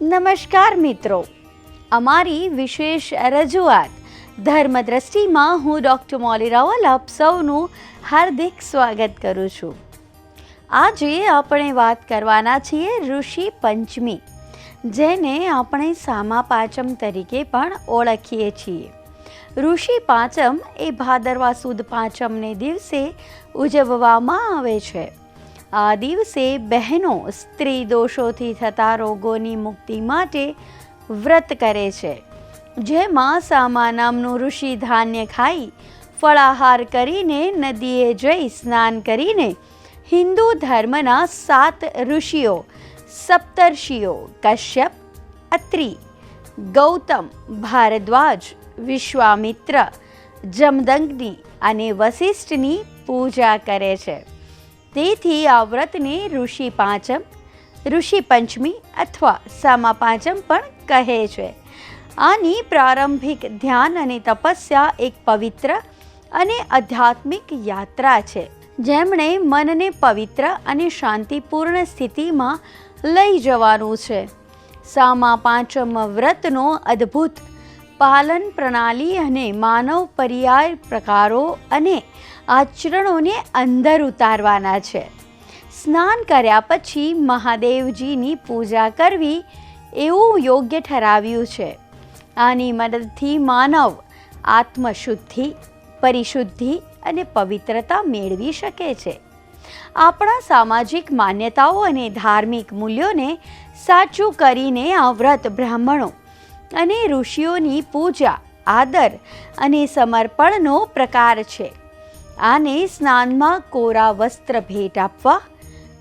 નમસ્કાર મિત્રો. અમારી વિશેષ રજૂઆત ધર્મદ્રષ્ટિમાં હું ડૉક્ટર મોલી રાવલ આપ સૌનું હાર્દિક સ્વાગત કરું છું. આજે આપણે વાત કરવાના છીએ ઋષિ પંચમી, જેને આપણે સામા પાંચમ તરીકે પણ ઓળખીએ છીએ. ઋષિ પાંચમ એ ભાદરવા સુદ પાંચમને દિવસે ઉજવવામાં આવે છે. આ દિવસે બહેનો સ્ત્રી દોષોથી થતા રોગોની મુક્તિ માટે વ્રત કરે છે. જેમાં સામા નામનું ઋષિ ધાન્ય ખાઈ ફળાહાર કરીને નદીએ જઈ સ્નાન કરીને હિન્દુ ધર્મના સાત ઋષિઓ, સપ્તર્ષિઓ, કશ્યપ, અત્રિ, ગૌતમ, ભારદ્વાજ, વિશ્વામિત્ર, જમદગ્નિ અને વશિષ્ઠની પૂજા કરે છે. તેથી આ વ્રતને ઋષિ પાંચમ, ઋષિ પંચમી અથવા સામા પાંચમ પણ કહે છે. આની પ્રારંભિક ધ્યાન અને તપસ્યા એક પવિત્ર અને આધ્યાત્મિક યાત્રા છે. જેમણે મનને પવિત્ર અને શાંતિપૂર્ણ સ્થિતિમાં લઈ જવાનું છે. સામા પાંચમ વ્રતનો અદ્ભુત પાલન પ્રણાલી અને માનવ પર્યાય પ્રકારો અને આચરણોને અંદર ઉતારવાના છે. સ્નાન કર્યા પછી મહાદેવજીની પૂજા કરવી એવું યોગ્ય ઠરાવ્યું છે. આની મદદથી માનવ આત્મશુદ્ધિ, પરિશુદ્ધિ અને પવિત્રતા મેળવી શકે છે. આપણા સામાજિક માન્યતાઓ અને ધાર્મિક મૂલ્યોને સાચું કરીને આ વ્રત બ્રાહ્મણો અને ઋષિઓની પૂજા, આદર અને સમર્પણનો પ્રકાર છે. આને સ્નાનમાં કોરા વસ્ત્ર ભેટ આપવા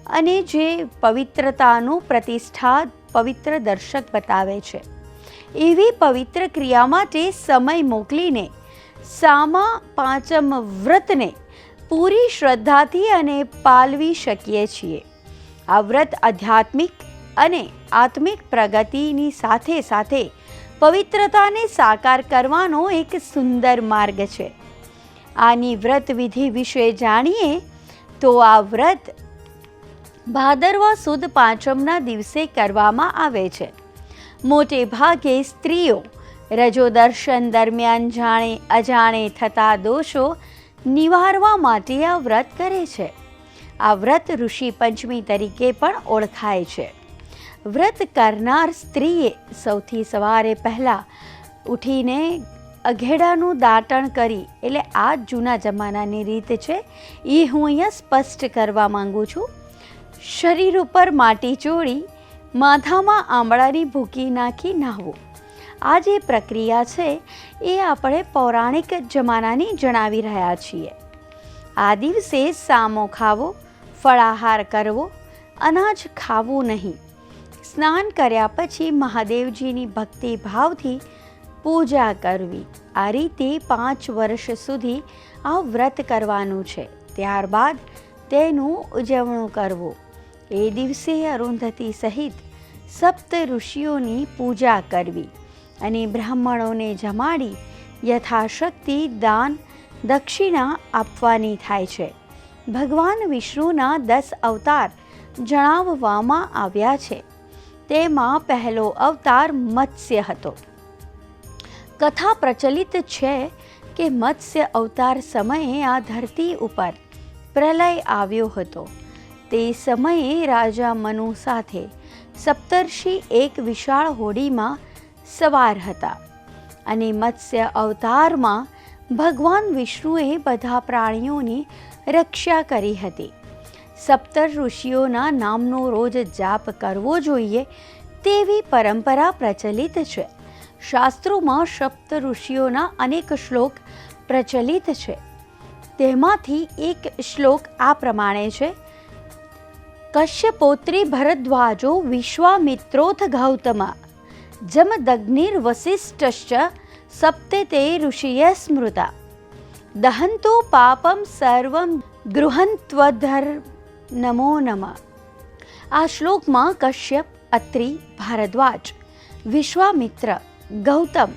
અને જે પવિત્રતાનું પ્રતિષ્ઠા પવિત્ર દર્શક બતાવે છે. એવી પવિત્ર ક્રિયા માટે સમય મોકલીને સામા પાંચમ વ્રતને પૂરી શ્રદ્ધાથી અને પાલવી શકીએ છીએ. આ વ્રત આધ્યાત્મિક અને આત્મિક પ્રગતિની સાથે સાથે પવિત્રતાને સાકાર કરવાનો એક સુંદર માર્ગ છે. આની વ્રત વિધિ વિશે જાણીએ, તો આ વ્રત ભાદરવા સુદ પાંચમના દિવસે કરવામાં આવે છે. મોટે ભાગે સ્ત્રીઓ રજો દર્શન દરમિયાન જાણે અજાણે થતા દોષો નિવારવા માટે આ વ્રત કરે છે. આ વ્રત ઋષિ પંચમી તરીકે પણ ઓળખાય છે. વ્રત કરનાર સ્ત્રીએ સૌથી સવારે પહેલાં ઉઠીને અઘેડાનું દાંટણ કરી, એટલે આ જૂના જમાનાની રીત છે એ હું અહીંયા સ્પષ્ટ કરવા માંગુ છું. શરીર ઉપર માટી ચોળી, માથામાં આંબળાની ભૂકી નાખી નાહવું. આ જે પ્રક્રિયા છે, એ આપણે પૌરાણિક જમાનાની જણાવી રહ્યા છીએ. આ દિવસે સામો ખાવો, ફળાહાર કરવો, અનાજ ખાવું નહીં. સ્નાન કર્યા પછી મહાદેવજીની ભક્તિ ભાવથી પૂજા કરવી. આ રીતે પાંચ વર્ષ સુધી આ વ્રત કરવાનું છે. ત્યારબાદ તેનું ઉજવણું કરવું. એ દિવસે અરુંધતી સહિત સપ્ત ઋષિઓની પૂજા કરવી અને બ્રાહ્મણોને જમાડી યથાશક્તિ દાન દક્ષિણા આપવાની થાય છે. ભગવાન વિષ્ણુના દસ અવતાર જણાવવામાં આવ્યા છે. તેમાં પહેલો અવતાર મત્સ્ય હતો. કથા પ્રચલિત છે કે મત્સ્ય અવતાર સમયે આ ધરતી ઉપર પ્રલય આવ્યો હતો. તે સમયે રાજા મનુ સાથે સપ્તર્ષિ એક વિશાળ હોડીમાં સવાર હતા અને મત્સ્ય અવતારમાં ભગવાન વિષ્ણુએ બધા પ્રાણીઓની રક્ષા કરી હતી. સપ્તર ઋષિઓના નામનો રોજ જાપ કરવો જોઈએ તેવી પરંપરા પ્રચલિત છે. શાસ્ત્રોમાં સપ્ત ઋષિઓના અનેક શ્લોક પ્રચલિત છે. તેમાંથી એક શ્લોક આ પ્રમાણે છે. કશ્યપોત્રી ભરદ્વાજો વિશ્વામિત્રોથ ગૌતમા જમદગ્નિર્વસિષ્ઠશ્ચ સપ્તે તે ઋષિય સ્મૃતા. દહંતો પાપમ સર્વમ ગૃહંત્વધર નમો નમ. આ શ્લોકમાં કશ્યપ, અત્રિ, ભારદ્વાજ, વિશ્વામિત્ર ગૌતમ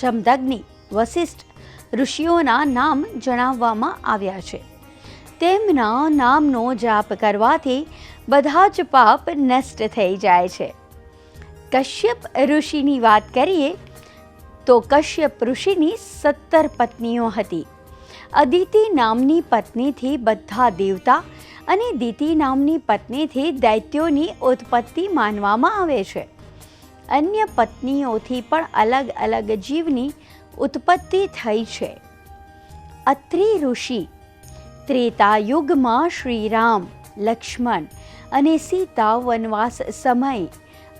જમદગ્નિ વશિષ્ઠ ઋષિઓના નામ જણાવવામાં આવ્યા છે. તેમના નામનો જાપ કરવાથી બધા જ પાપ નષ્ટ થઈ જાય છે. કશ્યપ ઋષિની વાત કરીએ તો કશ્યપ ઋષિની સત્તર પત્નીઓ હતી. અદિતિ નામની પત્નીથી બધા દેવતા અને દિતિ નામની પત્નીથી દૈત્યોની ઉત્પત્તિ માનવામાં આવે છે. અન્ય પત્નીઓથી પણ અલગ અલગ જીવની ઉત્પત્તિ થઈ છે. અત્રિ ઋષિ ત્રેતાયુગમાં શ્રીરામ, લક્ષ્મણ અને સીતા વનવાસ સમયે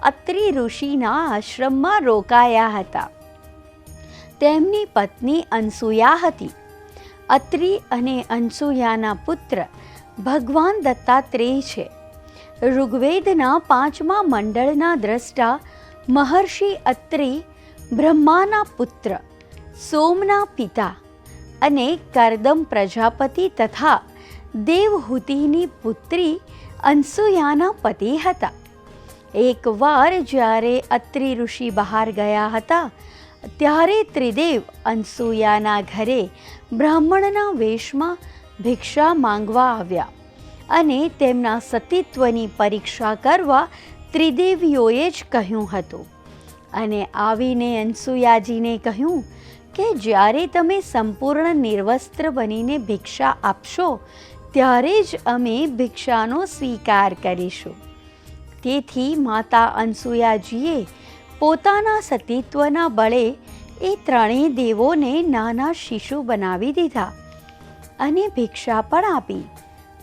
અત્રિ ઋષિના આશ્રમમાં રોકાયા હતા. તેમની પત્ની અનસુયા હતી. અત્રિ અને અનસુયાના પુત્ર ભગવાન દત્તાત્રેય છે. ઋગ્વેદના પાંચમા મંડળના દ્રષ્ટા મહર્ષિ અત્રિ બ્રહ્માના પુત્ર, સોમના પિતા અને કરદમ પ્રજાપતિ તથા દેવહૂતિની પુત્રી અનસુયાના પતિ હતા. એકવાર જ્યારે અત્રિ ઋષિ બહાર ગયા હતા, ત્યારે ત્રિદેવ અનસુયાના ઘરે બ્રાહ્મણના વેશમાં ભિક્ષા માંગવા આવ્યા અને તેમના સતીત્વની પરીક્ષા કરવા ત્રિદેવીઓએ જ કહ્યું હતું. અને આવીને અનસુયાજીને કહ્યું કે જ્યારે તમે સંપૂર્ણ નિર્વસ્ત્ર બનીને ભિક્ષા આપશો, ત્યારે જ અમે ભિક્ષાનો સ્વીકાર કરીશું. તેથી માતા અનસુયાજીએ પોતાના સતીત્વના બળે એ ત્રણેય દેવોને નાના શિશુ બનાવી દીધા અને ભિક્ષા પણ આપી.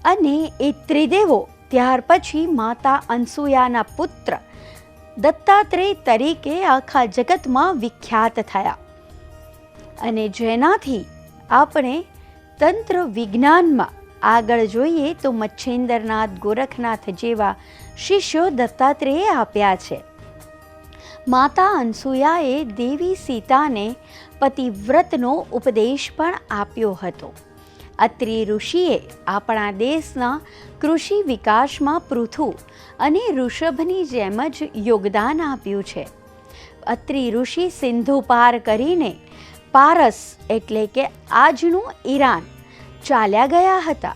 અને એ ત્રિદેવો ત્યાર પછી માતા અનસુયાના પુત્ર દત્તાત્રેય તરીકે આખા જગતમાં વિખ્યાત થયા. અને જેનાથી આપણે તંત્ર વિજ્ઞાનમાં આગળ જોઈએ તો મચ્છેન્દ્રનાથ ગોરખનાથ જેવા શિષ્યો દત્તાત્રેયે આપ્યા છે. માતા અનસુયાએ દેવી સીતાને પતિવ્રતનો ઉપદેશ પણ આપ્યો હતો. અત્રિ ઋષિએ આપણા દેશના કૃષિ વિકાસમાં પૃથુ અને ઋષભની જેમ જ યોગદાન આપ્યું છે. અત્રિ ઋષિ સિંધુ પાર કરીને પારસ એટલે કે આજનું ઈરાન ચાલ્યા ગયા હતા,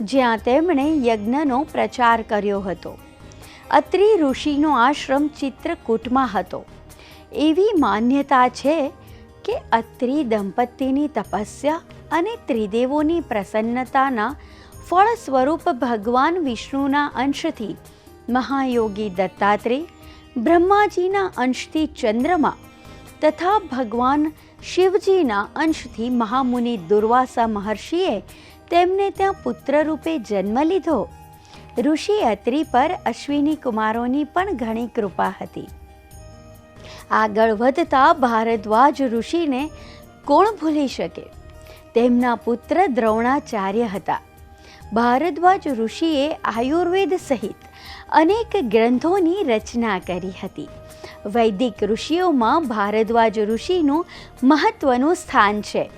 જ્યાં તેમણે યજ્ઞનો પ્રચાર કર્યો હતો. અત્રિ ઋષિનો આશ્રમ ચિત્રકૂટમાં હતો. એવી માન્યતા છે કે અત્રિ દંપતીની તપસ્યા અને ત્રિદેવોની પ્રસન્નતાના ફળ સ્વરૂપ ભગવાન વિષ્ણુના અંશથી મહાયોગી દત્તાત્રેય બ્રહ્માજીના અંશથી ચંદ્રમા તથા ભગવાન શિવજીના અંશથી મહામુનિ દુર્વાસા મહર્ષિએ તેમને ત્યાં પુત્ર રૂપે જન્મ લીધો. ઋષિ અત્રિ પર અશ્વિની કુમારોની પણ ઘણી કૃપા હતી. આગળ વધતા ભારદ્વાજ ઋષિને કોણ ભૂલી શકે? તેમના પુત્ર દ્રોણાચાર્ય હતા. ભારદ્વાજ ઋષિએ આયુર્વેદ સહિત અનેક ગ્રંથોની રચના કરી હતી. વૈદિક ઋષિઓમાં ભારદ્વાજ ઋષિનું મહત્વનું સ્થાન છે.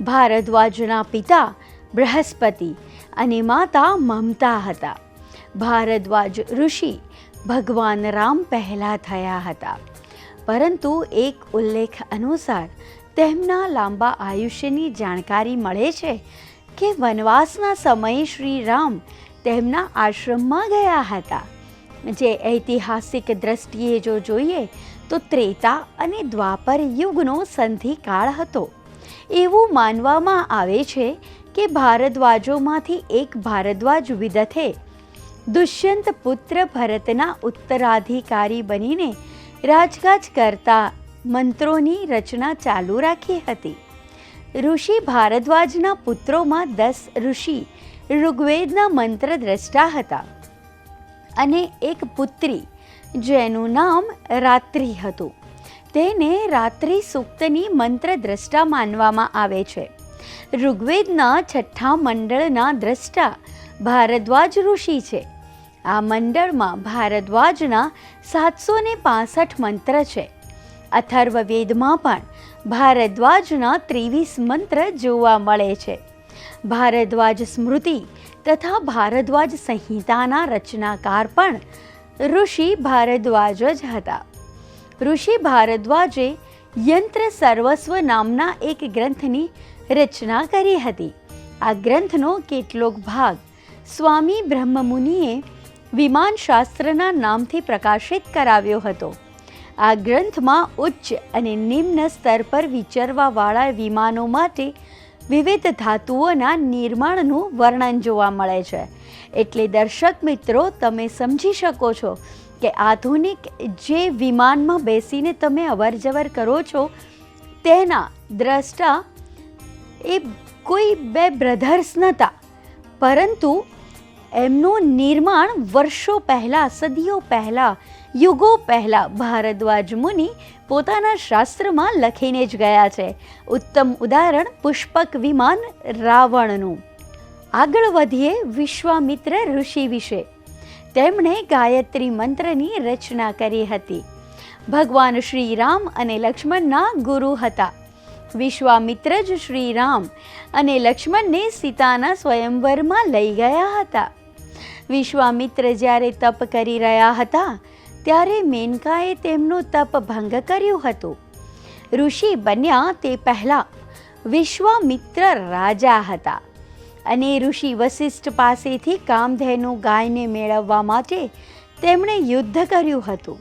ભારદ્વાજના પિતા બૃહસ્પતિ અને માતા મમતા હતા. ભારદ્વાજ ઋષિ ભગવાન રામ પહેલાં થયા હતા. પરંતુ એક ઉલ્લેખ અનુસાર તેમના લાંબા આયુષ્યની જાણકારી મળે છે કે વનવાસના સમયે શ્રી રામ તેમના આશ્રમમાં ગયા હતા. જે ઐતિહાસિક દ્રષ્ટિએ જો જોઈએ, તો ત્રેતા અને દ્વાપર યુગનો સંધિકાળ હતો. એવું માનવામાં આવે છે કે ભારદ્વાજોમાંથી એક ભારદ્વાજ વિદથે દુષ્યંત પુત્ર ભરતના ઉત્તરાધિકારી બનીને રાજકાજ કરતા મંત્રોની રચના ચાલુ રાખી હતી. ઋષિ ભારદ્વાજના પુત્રોમાં દસ ઋષિ ઋગ્વેદના મંત્ર દ્રષ્ટા હતા અને એક પુત્રી જેનું નામ રાત્રિ હતું. તેને રાત્રિ સૂક્તની મંત્ર દ્રષ્ટા માનવામાં આવે છે. ઋગ્વેદના છઠ્ઠા મંડળના દ્રષ્ટા ભારદ્વાજ ઋષિ છે. આ મંડળમાં ભારદ્વાજના સાતસો ને પાસઠ મંત્ર છે. અથર્વવેદમાં પણ ભારદ્વાજના ત્રેવીસ મંત્ર જોવા મળે છે. ભારદ્વાજ સ્મૃતિ તથા ભારદ્વાજ સંહિતાના રચનાકાર પણ ઋષિ ભારદ્વાજ જ હતા. ઋષિ ભારદ્વાજે યંત્ર સર્વસ્વ નામના એક ગ્રંથની રચના કરી હતી. આ ગ્રંથનો કેટલોક ભાગ સ્વામી બ્રહ્મમુનિએ વિમાનશાસ્ત્રના નામથી પ્રકાશિત કરાવ્યો હતો. આ ગ્રંથમાં ઉચ્ચ અને નિમ્ન સ્તર પર વિચરવાવાળા વિમાનો માટે વિવિધ ધાતુઓના નિર્માણનું વર્ણન જોવા મળે છે. એટલે દર્શક મિત્રો, તમે સમજી શકો છો કે આધુનિક જે વિમાનમાં બેસીને તમે અવરજવર કરો છો, તેના દ્રષ્ટા એ કોઈ બે બ્રધર્સ નહોતા પરંતુ એમનું નિર્માણ વર્ષો પહેલાં, સદીઓ પહેલાં યુગો પહેલાં ભારદ્વાજ મુનિ પોતાના શાસ્ત્રમાં લખીને જ ગયા છે. ઉત્તમ ઉદાહરણ પુષ્પક વિમાન રાવણનું. આગળ વધીએ વિશ્વામિત્ર ઋષિ વિશે. તેમણે ગાયત્રી મંત્રની રચના કરી હતી. ભગવાન શ્રી રામ અને લક્ષ્મણના ગુરુ હતા. વિશ્વામિત્ર જ શ્રી રામ અને લક્ષ્મણને સીતાના સ્વયંવરમાં લઈ ગયા હતા. વિશ્વામિત્ર જ્યારે તપ કરી રહ્યા હતા ત્યારે મેનકાએ તેમનું તપ ભંગ કર્યું હતું. ઋષિ બન્યા તે પહેલાં વિશ્વામિત્ર રાજા હતા અને ઋષિ વશિષ્ઠ પાસેથી કામધેનુ ગાયને મેળવવા માટે તેમણે યુદ્ધ કર્યું હતું.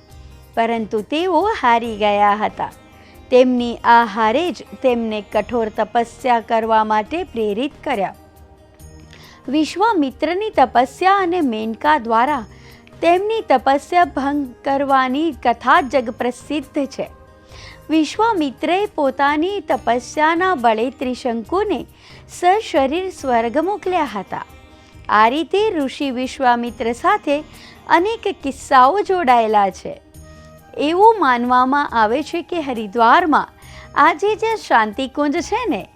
પરંતુ તેઓ હારી ગયા હતા. તેમની આ હારે જ તેમને કઠોર તપસ્યા કરવા માટે પ્રેરિત કર્યા. વિશ્વામિત્રની તપસ્યા અને મેનકા દ્વારા તેમની તપસ્યા ભંગ કરવાની કથા જગપ્રસિદ્ધ છે. વિશ્વામિત્રે પોતાની તપસ્યાના બળે ત્રિશંકુને સશરીર સ્વર્ગ મોકલ્યા હતા. આ રીતે ઋષિ વિશ્વામિત્ર સાથે અનેક કિસ્સાઓ જોડાયેલા છે. એવું માનવામાં આવે છે કે હરિદ્વારમાં આજે જે શાંતિકુંજ છે ને,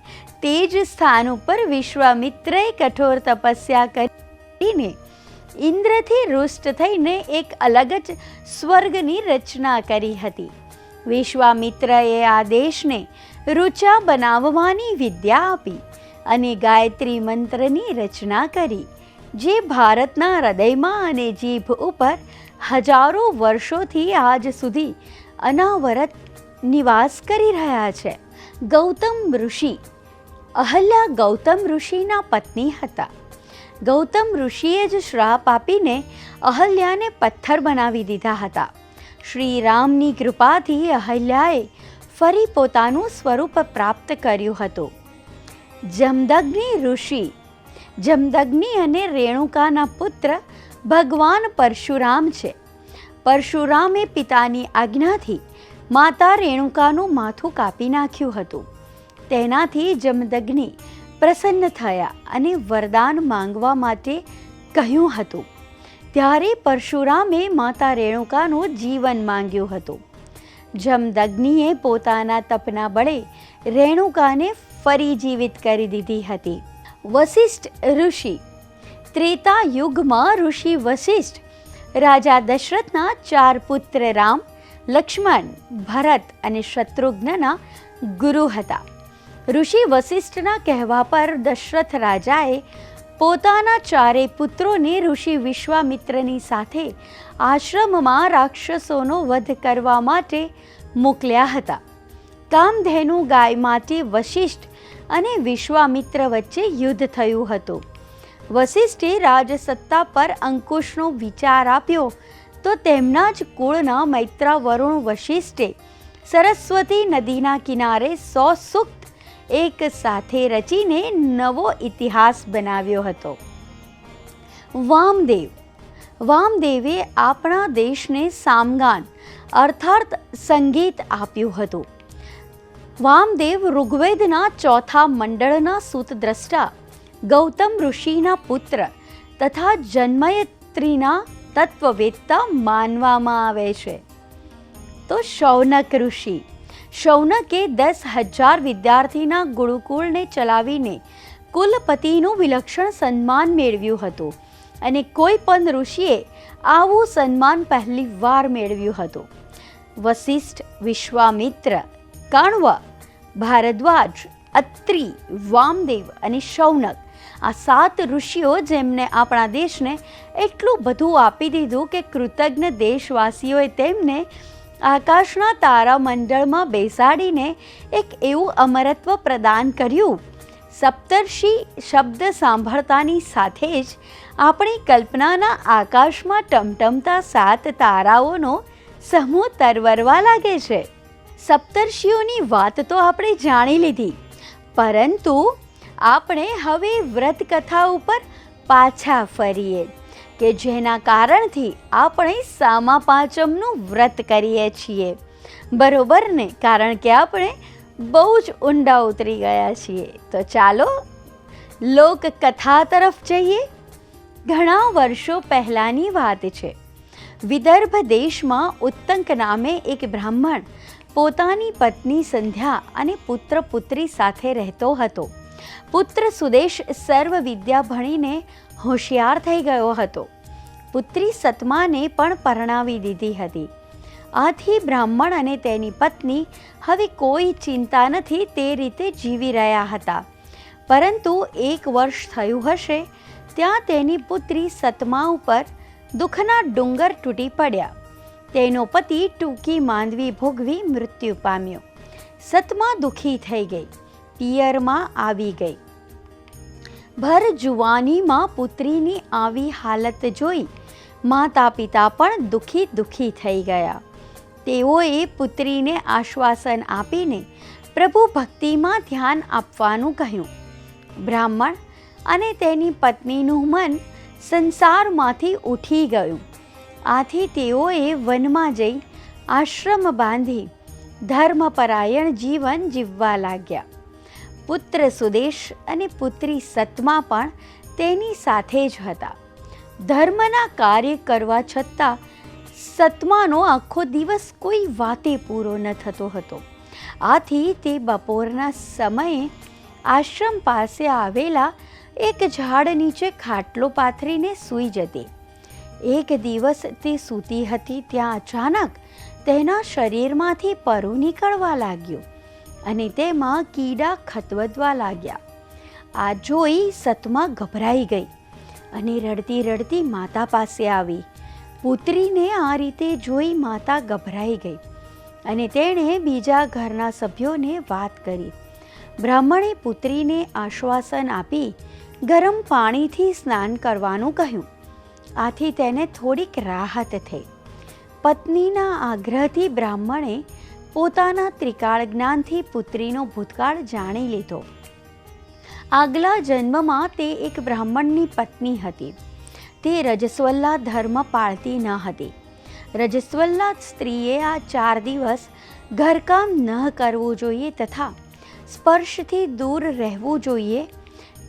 તે જ સ્થાન ઉપર વિશ્વામિત્રએ કઠોર તપસ્યા કરીને ઇન્દ્રથી રુષ્ટ થઈને એક અલગ જ સ્વર્ગની રચના કરી હતી. વિશ્વામિત્રએ આ દેશને રૂચા બનાવવાની વિદ્યા આપી અને ગાયત્રી મંત્રની રચના કરી, જે ભારતના હૃદયમાં અને જીભ ઉપર હજારો વર્ષોથી આજ સુધી અનાવરત નિવાસ કરી રહ્યા છે. ગૌતમ ઋષિ અહલ્યા ગૌતમ ઋષિના પત્ની હતા. ગૌતમ ઋષિએ જ શ્રાપ આપીને અહલ્યાને પથ્થર બનાવી દીધા હતા. શ્રી રામની કૃપાથી અહલ્યાએ ફરી પોતાનું સ્વરૂપ પ્રાપ્ત કર્યું હતું. જમદગ્નિ ઋષિ, જમદગ્નિ અને રેણુકાના પુત્ર ભગવાન પરશુરામ છે. પરશુરામે પિતાની આજ્ઞાથી માતા રેણુકાનું માથું કાપી નાખ્યું હતું. તેનાથી જમદગ્નિ પ્રસન્ન થયા અને વરદાન માંગવા માટે કહ્યું હતું. ત્યારે પરશુરામે માતા રેણુકાનું જીવન માંગ્યું હતું. જમદગ્નિએ પોતાના તપના બળે રેણુકાને ફરી જીવિત કરી દીધી હતી. વશિષ્ઠ ઋષિ. ત્રેતા યુગમાં ઋષિ વશિષ્ઠ રાજા દશરથના ચાર પુત્ર રામ, લક્ષ્મણ, ભરત અને શત્રુઘ્નના ગુરુ હતા. ઋષિ વશિષ્ઠના કહેવા પર દશરથ રાજાએ પોતાના ચારે પુત્રોને ઋષિ વિશ્વામિત્રની સાથે આશ્રમમાં રાક્ષસોનો વધ કરવા માટે મોકલ્યા હતા. કામધેનુ ગાય માટે વશિષ્ઠ અને વિશ્વામિત્ર વચ્ચે યુદ્ધ થયું હતું. વશિષ્ઠે રાજસત્તા પર અંકુશનો વિચાર આપ્યો તો તેમના જ કુળના મૈત્રા વરુણ વશિષ્ઠે સરસ્વતી નદીના કિનારે સો સુક્ત એક સાથે રચીને નવો ઇતિહાસ બનાવ્યો હતો. વામદેવ. વામદેવે આપણા દેશને સામગાન અર્થાત સંગીત આપ્યું હતું. વામદેવ ઋગ્વેદના ચોથા મંડળના સૂતદ્રષ્ટા, ગૌતમ ઋષિના પુત્ર તથા જન્મયત્રીના તત્વવેત્તા માનવામાં આવે છે. તો શૌનક ઋષિ શૌનકે દસ હજાર વિદ્યાર્થીના ગુરુકુળને ચલાવીને કુલપતિનું વિલક્ષણ સન્માન મેળવ્યું હતું. અને કોઈ પણ ઋષિએ આવું સન્માન પહેલી વાર મેળવ્યું હતું. વશિષ્ઠ વિશ્વામિત્ર, કણવ, ભારદ્વાજ, અત્રિ, વામદેવ અને શૌનક આ સાત ઋષિઓ જેમને આપણા દેશને એટલું બધું આપી દીધું કે કૃતજ્ઞ દેશવાસીઓએ તેમને આકાશના તારામંડળમાં બેસાડીને એક એવું અમરત્વ પ્રદાન કર્યું. સપ્તર્ષિ શબ્દ સાંભળતાની સાથે જ આપણી કલ્પનાના આકાશમાં ટમટમતા સાત તારાઓનો સમૂહ તરવરવા લાગે છે. સપ્તર્ષિઓની વાત તો આપણે જાણી લીધી, પરંતુ આપણે હવે વ્રત કથા ઉપર પાછા ફરીએ. કે જેના કારણથી આપણે સામા પાંચમનું વ્રત કરીએ છીએ. બરોબર ને? કારણ કે આપણે બહુ જ ઊંડા ઉતરી ગયા છીએ. તો ચાલો લોક કથા તરફ જઈએ. ઘણા વર્ષો પહેલાંની વાત છે. વિદર્ભ દેશમાં ઉત્તંક નામે એક બ્રાહ્મણ પોતાની પત્ની સંધ્યા અને પુત્ર પુત્રી સાથે રહેતો હતો. પુત્ર સુદેશ સર્વ વિદ્યા ભણીને હોશિયાર થઈ ગયો હતો. પુત્રી સતમાને પણ પરણાવી દીધી હતી. આથી બ્રાહ્મણ અને તેની પત્ની હવે કોઈ ચિંતા નથી તે રીતે જીવી રહ્યા હતા. પરંતુ એક વર્ષ થયું હશે, ત્યાં તેની પુત્રી સતમા ઉપર દુઃખના ડુંગર તૂટી પડ્યા. તેનો પતિ ટૂંકી માંદવી ભોગવી મૃત્યુ પામ્યો. સતમા દુઃખી થઈ ગઈ. પિયરમાં આવી ગઈ. ભર જુવાનીમાં પુત્રીની આવી હાલત જોઈ માતા પિતા પણ દુઃખી દુઃખી થઈ ગયા. તેઓએ પુત્રીને આશ્વાસન આપીને પ્રભુ ભક્તિમાં ધ્યાન આપવાનું કહ્યું. બ્રાહ્મણ અને તેની પત્નીનું મન સંસારમાંથી ઉઠી ગયું. આથી તેઓએ વનમાં જઈ આશ્રમ બાંધી ધર્મપરાયણ જીવન જીવવા લાગ્યા. પુત્ર સુદેશ અને પુત્રી સતમા પણ તેની સાથે જ હતા. ધર્મના કાર્ય કરવા છતાં સતમાનો આખો દિવસ કોઈ વાતે પૂરો ન થતો હતો. આથી તે બપોરના સમયે આશ્રમ પાસે આવેલા એક ઝાડ નીચે ખાટલો પાથરીને સૂઈ જતી. એક દિવસ તે સૂતી હતી ત્યાં અચાનક તેના શરીરમાંથી પરું નીકળવા લાગ્યું. અને તેમાં કીડા ખતવદવા લાગ્યા. આ જોઈ સતમા ગભરાઈ ગઈ અને રડતી રડતી માતા પાસે આવી. પુત્રીને આ રીતે જોઈ માતા ગભરાઈ ગઈ અને તેણે બીજા ઘરના સભ્યોને વાત કરી. બ્રાહ્મણે પુત્રીને આશ્વાસન આપી ગરમ પાણીથી સ્નાન કરવાનું કહ્યું. આથી તેને થોડીક રાહત થઈ. પત્નીના આગ્રહથી બ્રાહ્મણે પોતાના ત્રિકાળ જ્ઞાનથી પુત્રીનો ભૂતકાળ જાણી લીધો. આગલા જન્મમાં તે એક બ્રાહ્મણની પત્ની હતી. તે રજસ્વલ્લા ધર્મ પાળતી ન હતી. રજસ્વલ્લા સ્ત્રીએ આ ચાર દિવસ ઘરકામ ન કરવું જોઈએ તથા સ્પર્શથી દૂર રહેવું જોઈએ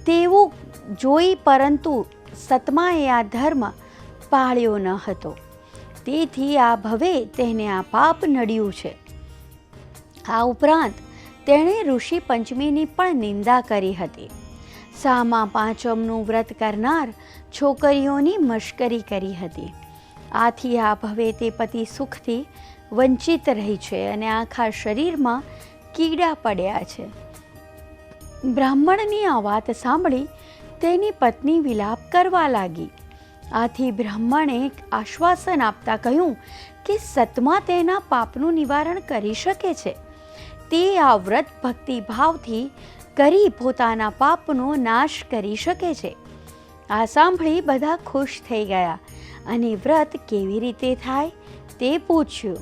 તેવું જોઈ પરંતુ સતમાએ આ ધર્મ પાળ્યો ન હતો. તેથી આ ભવે તેને આ પાપ નડ્યું છે. આ ઉપરાંત તેણે ઋષિ પંચમીની પણ નિંદા કરી હતી. સામા પાંચમનું વ્રત કરનાર છોકરીઓની મશ્કરી કરી હતી. આથી આ ભવે તે પતિ સુખથી વંચિત રહી છે અને આખા શરીરમાં કીડા પડ્યા છે. બ્રાહ્મણની આ વાત સાંભળી તેની પત્ની વિલાપ કરવા લાગી. આથી બ્રાહ્મણે આશ્વાસન આપતા કહ્યું કે સતમા તેના પાપનું નિવારણ કરી શકે છે. તે આ વ્રત ભક્તિભાવથી કરી પોતાના પાપનો નાશ કરી શકે છે. આ સાંભળી બધા ખુશ થઈ ગયા અને વ્રત કેવી રીતે થાય તે પૂછ્યું.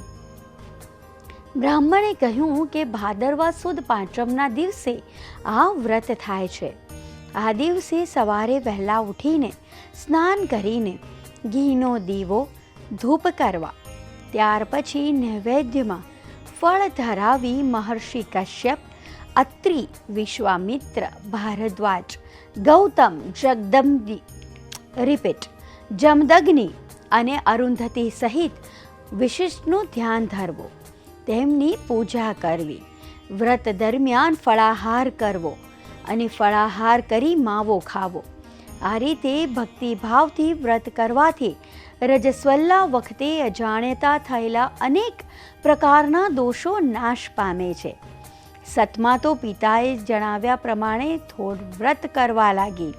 બ્રાહ્મણે કહ્યું કે ભાદરવા સુદ પાંચમના દિવસે આ વ્રત થાય છે. આ દિવસે સવારે વહેલા ઉઠીને સ્નાન કરીને ઘીનો દીવો, ધૂપ કરવા, ત્યાર પછી નૈવેદ્યમાં ફળ ધરાવી મહર્ષિ કશ્યપ, અત્રિ વિશ્વામિત્ર, ભારદ્વાજ, ગૌતમ જગદમ્બી રિપીટ, જમદગ્નિ અને અરુંધતી સહિત વિશિષ્ટનું ધ્યાન ધરવું. તેમની પૂજા કરવી. વ્રત દરમિયાન ફળાહાર કરવો અને ફળાહાર કરી માવો ખાવો. આ રીતે ભક્તિભાવથી વ્રત કરવાથી રજસ્વલ્લા વખતે અજાણ્યતા થયેલા અનેક પ્રકારના દોષો નાશ પામે છે. સતમા તો પિતાએ જણાવ્યા પ્રમાણે થોડ વ્રત કરવા લાગી.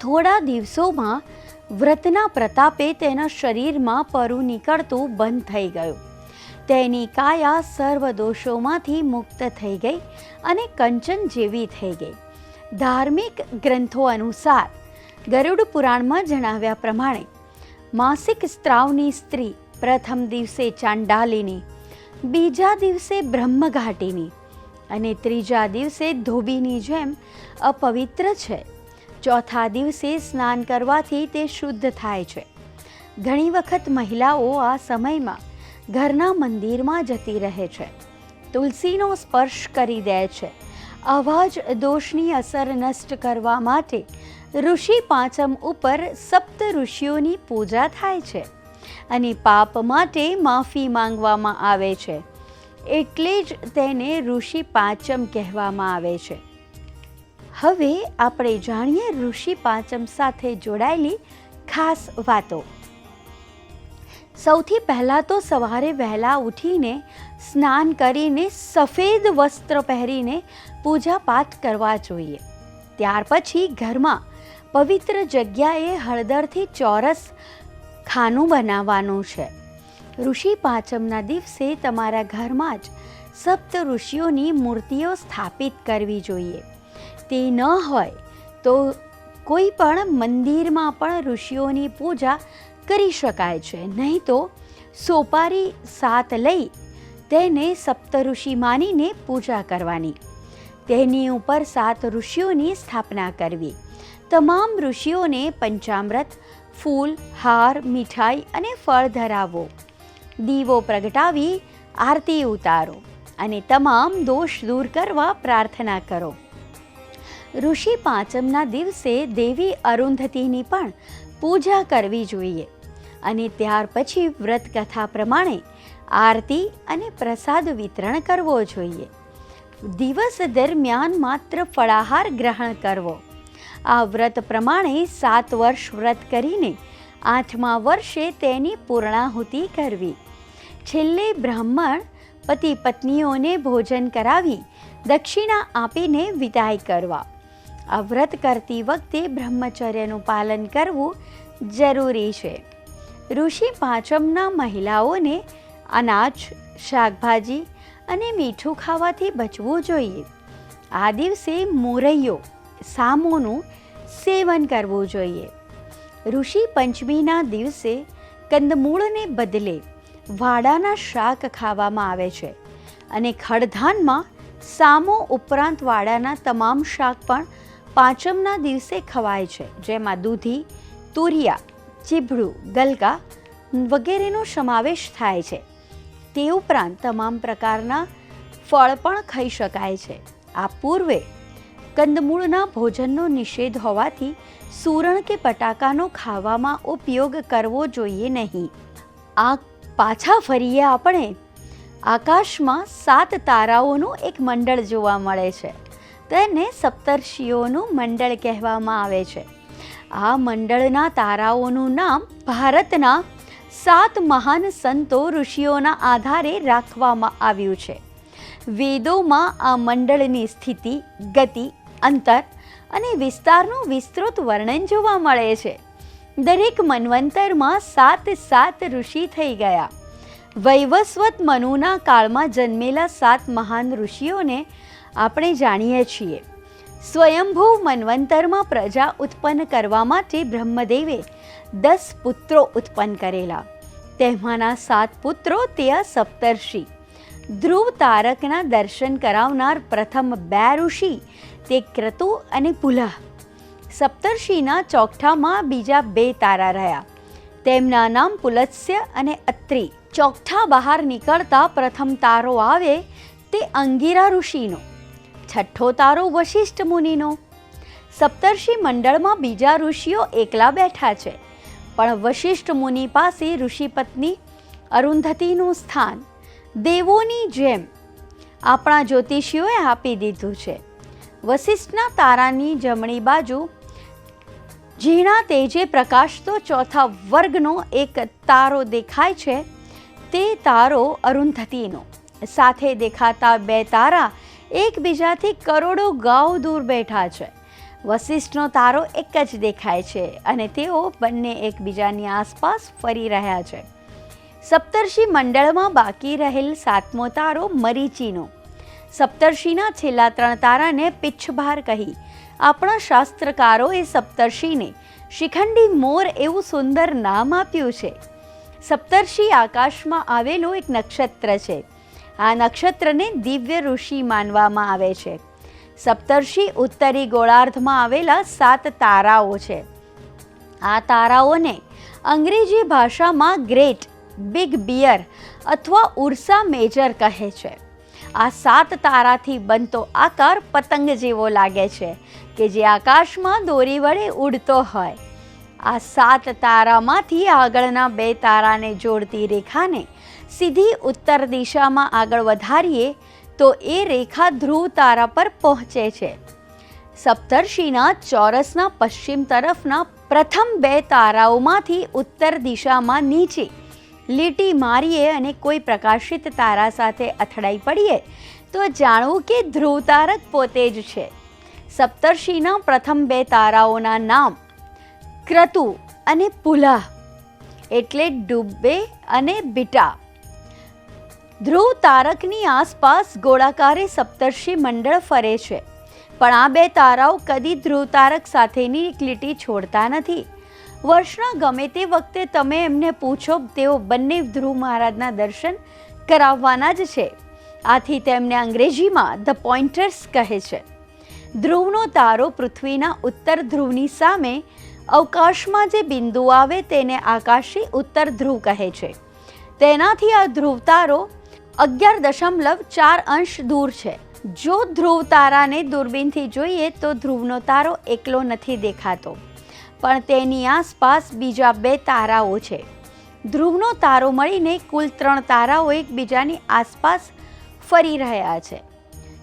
થોડા દિવસોમાં વ્રતના પ્રતાપે તેના શરીરમાં પરું નીકળતું બંધ થઈ ગયું. તેની કાયા સર્વ દોષોમાંથી મુક્ત થઈ ગઈ અને કંચન જેવી થઈ ગઈ. ધાર્મિક ગ્રંથો અનુસાર ગરુડ પુરાણમાં જણાવ્યા પ્રમાણે માસિક સ્ત્રાવની સ્ત્રી, પ્રથમ દિવસે ચાંડાલીની, બીજા દિવસે બ્રહ્મઘાટીની અને ત્રીજા દિવસે ધોબીની જેમ અપવિત્ર છે. ચોથા દિવસે સ્નાન કરવાથી તે શુદ્ધ થાય છે. ઘણી વખત મહિલાઓ આ સમયમાં ઘરના મંદિરમાં જતી રહે છે. તુલસીનો સ્પર્શ કરી દે છે. આવા જ દોષની અસર નષ્ટ કરવા માટે ઋષિ પાંચમ ઉપર સપ્ત ઋષિઓની પૂજા થાય છે અને પાપ માટે માફી માંગવામાં આવે છે. એટલે જ તેને ઋષિ પાંચમ કહેવામાં આવે છે. હવે આપણે જાણીએ ઋષિ પાંચમ સાથે જોડાયેલી ખાસ વાતો. સૌથી પહેલાં તો સવારે વહેલા ઉઠીને સ્નાન કરીને સફેદ વસ્ત્ર પહેરીને પૂજા પાઠ કરવા જોઈએ. ત્યાર પછી ઘરમાં પવિત્ર જગ્યાએ હળદરથી ચોરસ ખાનું બનાવવાનું છે. ઋષિ પાંચમના દિવસે તમારા ઘરમાં જ સપ્ત ઋષિઓની મૂર્તિઓ સ્થાપિત કરવી જોઈએ. તે ન હોય તો કોઈ પણ મંદિરમાં પણ ઋષિઓની પૂજા કરી શકાય છે. નહીં તો સોપારી સાત લઈ તેને સપ્તઋષિ માનીને પૂજા કરવાની. તેની ઉપર સાત ઋષિઓની સ્થાપના કરવી. તમામ ઋષિઓને પંચામૃત, ફૂલ, હાર, મીઠાઈ અને ફળ ધરાવો. દીવો પ્રગટાવી, આરતી ઉતારો અને તમામ દોષ દૂર કરવા પ્રાર્થના કરો. ઋષિ પાંચમના દિવસે દેવી અરુંધતીની પણ પૂજા કરવી જોઈએ અને ત્યાર પછી વ્રત કથા પ્રમાણે આરતી અને પ્રસાદ વિતરણ કરવો જોઈએ. દિવસ દરમિયાન માત્ર ફળાહાર ગ્રહણ કરવો. આ વ્રત પ્રમાણે સાત વર્ષ વ્રત કરીને આઠમા વર્ષે તેની પૂર્ણાહુતિ કરવી. છેલ્લે બ્રાહ્મણ પતિ પત્નીઓને ભોજન કરાવી દક્ષિણા આપીને વિદાય કરવા. આ વ્રત કરતી વખતે બ્રહ્મચર્યનું પાલન કરવું જરૂરી છે. ઋષિ પાંચમના મહિલાઓને અનાજ, શાકભાજી અને મીઠું ખાવાથી બચવું જોઈએ. આ દિવસે મોરૈયો સામોનું સેવન કરવું જોઈએ. ઋષિ પંચમીના દિવસે કંદમૂળને બદલે વાડાના શાક ખાવામાં આવે છે અને ખડધાનમાં સામો ઉપરાંત વાડાના તમામ શાક પણ પાંચમના દિવસે ખવાય છે. જેમાં દૂધી, તુરિયા, ચીભડું, ગલકા વગેરેનો સમાવેશ થાય છે. તે ઉપરાંત તમામ પ્રકારના ફળ પણ ખાઈ શકાય છે. આ પૂર્વે કંદમૂળના ભોજનનો નિષેધ હોવાથી સૂરણ કે બટાકાનો ખાવામાં ઉપયોગ કરવો જોઈએ નહીં. આ પાછા ફરીએ આપણે. આકાશમાં સાત તારાઓનું એક મંડળ જોવા મળે છે. તેને સપ્તર્ષિઓનું મંડળ કહેવામાં આવે છે. આ મંડળના તારાઓનું નામ ભારતના સાત મહાન સંતો ઋષિઓના આધારે રાખવામાં આવ્યું છે. વેદોમાં આ મંડળની સ્થિતિ, ગતિ અંતર અને વિસ્તારનું વિસ્તૃત વર્ણન જોવા મળે છે. દરેક મન્વંતરમાં સાત સાત ઋષિ થઈ ગયા. વૈવસ્વત મનુના કાળમાં જન્મેલા સાત મહાન ઋષિઓને આપણે જાણીએ છીએ. સ્વયંભૂ મન્વંતરમાં પ્રજા ઉત્પન્ન કરવા માટે બ્રહ્મદેવે દસ પુત્રો ઉત્પન્ન કરેલા. તેમાંના સાત પુત્રો તે સપ્તર્ષિ. ધ્રુવ તારકના દર્શન કરાવનાર પ્રથમ બે ઋષિ તે ક્રતુ અને પુલહ સપ્તર્ષિના ચોકઠામાં બીજા બે તારા રહ્યા. તેમના નામ પુલત્સ્ય અને અત્રિ. ચોકઠા બહાર નીકળતા પ્રથમ તારો આવે તે અંગીરા ઋષિનો. છઠ્ઠો તારો વશિષ્ઠ મુનિનો. સપ્તર્ષિ મંડળમાં બીજા ઋષિઓ એકલા બેઠા છે. પણ વશિષ્ઠ મુનિ પાસે ઋષિપત્ની અરુંધતીનું સ્થાન. દેવોની જેમ. આપણા જ્યોતિષીઓએ આપી દીધું છે. વશિષ્ઠના તારાની જમણી બાજુ, ઝીણા તેજે પ્રકાશતો ચોથા વર્ગનો એક તારો દેખાય છે, તે તારો અરુંધતીનો. સાથે દેખાતા બે તારા એકબીજાથી કરોડો ગાઉ દૂર બેઠા છે. વશિષ્ઠનો તારો એક જ દેખાય છે અને તેઓ બંને એકબીજાની આસપાસ ફરી રહ્યા છે. સપ્તર્ષિ મંડળમાં બાકી રહેલ સાતમો તારો મરીચીનો. સપ્તર્ષિના છેલ્લા ત્રણ તારાને પિચ્છભાર કહી. આપણા શાસ્ત્રકારોએ સપ્તર્ષિને શિખંડી મોર એવું સુંદર નામ આપ્યું છે. સપ્તર્ષિ આકાશમાં આવેલું એક નક્ષત્ર છે. આ નક્ષત્રને દિવ્ય ઋષિ માનવામાં આવે છે. સપ્તર્ષિ ઉત્તરી ગોળાર્ધમાં આવેલા સાત તારાઓ છે. આ તારાઓને અંગ્રેજી ભાષામાં ગ્રેટ, બિગ બિયર અથવા ઉર્સા મેજર કહે છે. આ સાત તારાથી બનતો આકાર પતંગ જેવો લાગે છે કે જે આકાશમાં દોરી વડે ઉડતો હોય. આ સાત તારામાંથી આગળના બે તારાને જોડતી રેખાને સીધી ઉત્તર દિશામાં આગળ વધારીએ તો એ રેખા ધ્રુવ તારા પર પહોંચે છે. સપ્તર્ષિના ચોરસના પશ્ચિમ તરફના પ્રથમ બે તારાઓમાંથી ઉત્તર દિશામાં નીચે લીટી મારીએ અને કોઈ પ્રકાશિત તારા સાથે અથડાઈ પડીએ, તો જાણવું કે ધ્રુવ તારક પોતે જ છે. સપ્તર્ષિના પ્રથમ બે તારાઓના નામ ક્રતુ અને પુલા એટલે ડુબ્બે અને બીટા. ધ્રુવ તારકની આસપાસ ગોળાકારે સપ્તર્ષિ મંડળ ફરે છે, પણ આ બે તારાઓ કદી ધ્રુવ તારક સાથેની એક લીટી છોડતા નથી. વર્ષના ગમે તે વખતે તમે એમને પૂછો, તેઓ બંને ધ્રુવ મહારાજના દર્શન કરાવવાના જ છે. આથી તેમને અંગ્રેજીમાં ધ પોઇન્ટર્સ કહે છે. ધ્રુવનો તારો પૃથ્વીના ઉત્તર ધ્રુવની સામે અવકાશમાં જે બિંદુ આવે તેને આકાશી ઉત્તર ધ્રુવ કહે છે. તેનાથી આ ધ્રુવ તારો અગિયાર દશમલવ ચાર અંશ દૂર છે. જો ધ્રુવ તારાને દૂરબીનથી જોઈએ તો ધ્રુવનો તારો એકલો નથી દેખાતો. પણ તેની આસપાસ બીજા બે તારાઓ છે. ધ્રુવનો તારો મળીને કુલ ત્રણ તારાઓ એકબીજાની આસપાસ ફરી રહ્યા છે.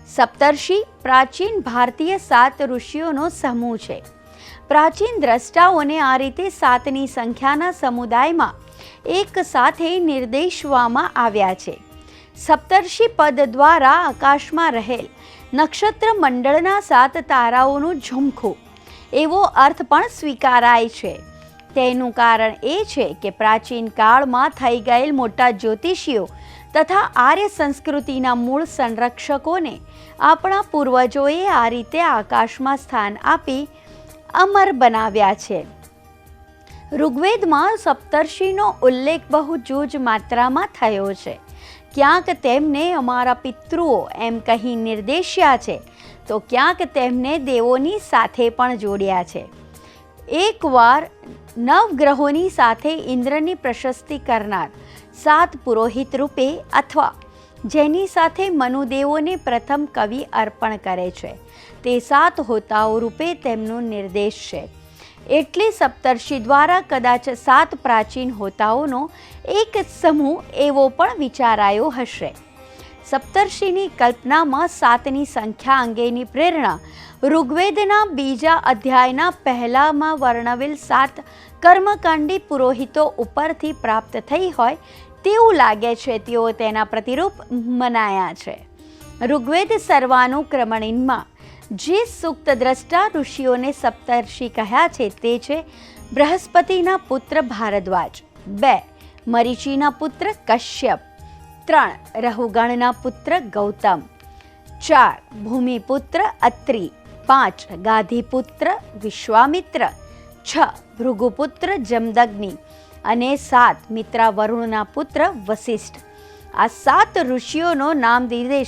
સપ્તર્ષિ પ્રાચીન ભારતીય સાત ઋષિઓનો સમૂહ છે. પ્રાચીન દ્રષ્ટાઓને આ રીતે સાતની સંખ્યાના સમુદાયમાં એક સાથે નિર્દેશવામાં આવ્યા છે. સપ્તર્ષિ પદ દ્વારા આકાશમાં રહેલ નક્ષત્ર મંડળના સાત તારાઓનું ઝુમખું એવો અર્થ પણ સ્વીકારાય છે. તેનું કારણ એ છે કે પ્રાચીન કાળમાં થઈ ગયેલ મોટા જ્યોતિષીઓ તથા આર્ય સંસ્કૃતિના મૂળ સંરક્ષકોને આપણા પૂર્વજોએ આ રીતે આકાશમાં સ્થાન આપી અમર બનાવ્યા છે. ઋગ્વેદમાં સપ્તર્ષિનો ઉલ્લેખ બહુ જૂજ માત્રામાં થયો છે. ક્યાંક તેમને અમારા પિતૃઓ એમ કહી નિર્દેશ્યા છે તો ક્યાંક તેમને દેવોની સાથે પણ જોડ્યા છે. એકવાર નવગ્રહોની સાથે ઇન્દ્રની પ્રશસ્તિ કરનાર સાત પુરોહિત રૂપે અથવા જેની સાથે મનુદેવોને પ્રથમ કવિ અર્પણ કરે છે, તે સાત હોતાઓ રૂપે તેમનો નિર્દેશ છે. એટલે સપ્તર્ષિ દ્વારા કદાચ સાત પ્રાચીન હોતાઓનો એક સમૂહ એવો પણ વિચારાયો હશે. સપ્તર્ષિની કલ્પનામાં સાતની સંખ્યા અંગેની પ્રેરણા. ઋગ્વેદના બીજા અધ્યાયના પહેલામાં વર્ણવેલ સાત કર્મકાંડી પુરોહિતો ઉપરથી પ્રાપ્ત થઈ હોય તેવું લાગે છે, તેઓ તેના પ્રતિરૂપ મનાયા છે. ઋગ્વેદ સર્વાનુક્રમણીમાં જે સુક્ત દ્રષ્ટા ઋષિઓને સપ્તર્ષિ કહ્યા છે તે છે બૃહસ્પતિના પુત્ર ભારદ્વાજ, બે, મરીચીના પુત્ર કશ્યપ ત્રણ, રહુગણના પુત્ર ગૌતમ. ચાર, ભૂમિપુત્ર અત્રિ. પાંચ, ગાધીપુત્ર વિશ્વામિત્ર. છ, ભૃગુપુત્ર જમદગ્નિ. અને સાત મિત્રા વરુણના પુત્ર વશિષ્ઠ આ સાત ઋષિઓનો નામ નિર્દેશ.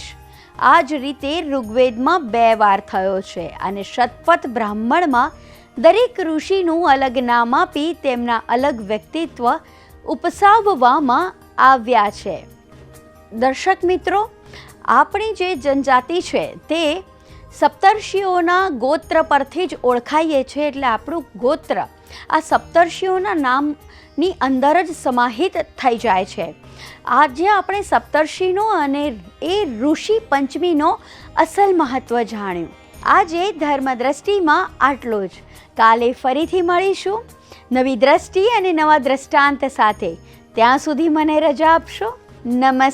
આ જ રીતે ઋગ્વેદમાં બે વાર થયો છે અને શતપથ બ્રાહ્મણમાં દરેક ઋષિનું અલગ નામ આપી તેમના અલગ વ્યક્તિત્વ ઉપસાવવામાં આવ્યા છે. દર્શક મિત્રો, આપણી જે જનજાતિ છે તે સપ્તર્ષિઓના ગોત્ર પરથી જ ઓળખાઈએ છીએ એટલે આપણું ગોત્ર આ સપ્તર્ષિઓના નામની અંદર જ સમાહિત થઈ જાય છે. આજે આપણે સપ્તર્ષિનો અને એ ઋષિ પંચમીનો અસલ મહત્વ જાણ્યું. આજે ધર્મ દ્રષ્ટિમાં આટલું જ. કાલે ફરીથી મળીશું. નવી દ્રષ્ટિ અને નવા દ્રષ્ટાંત સાથે. ત્યાં સુધી મને રજા આપશો. નમસ્કાર.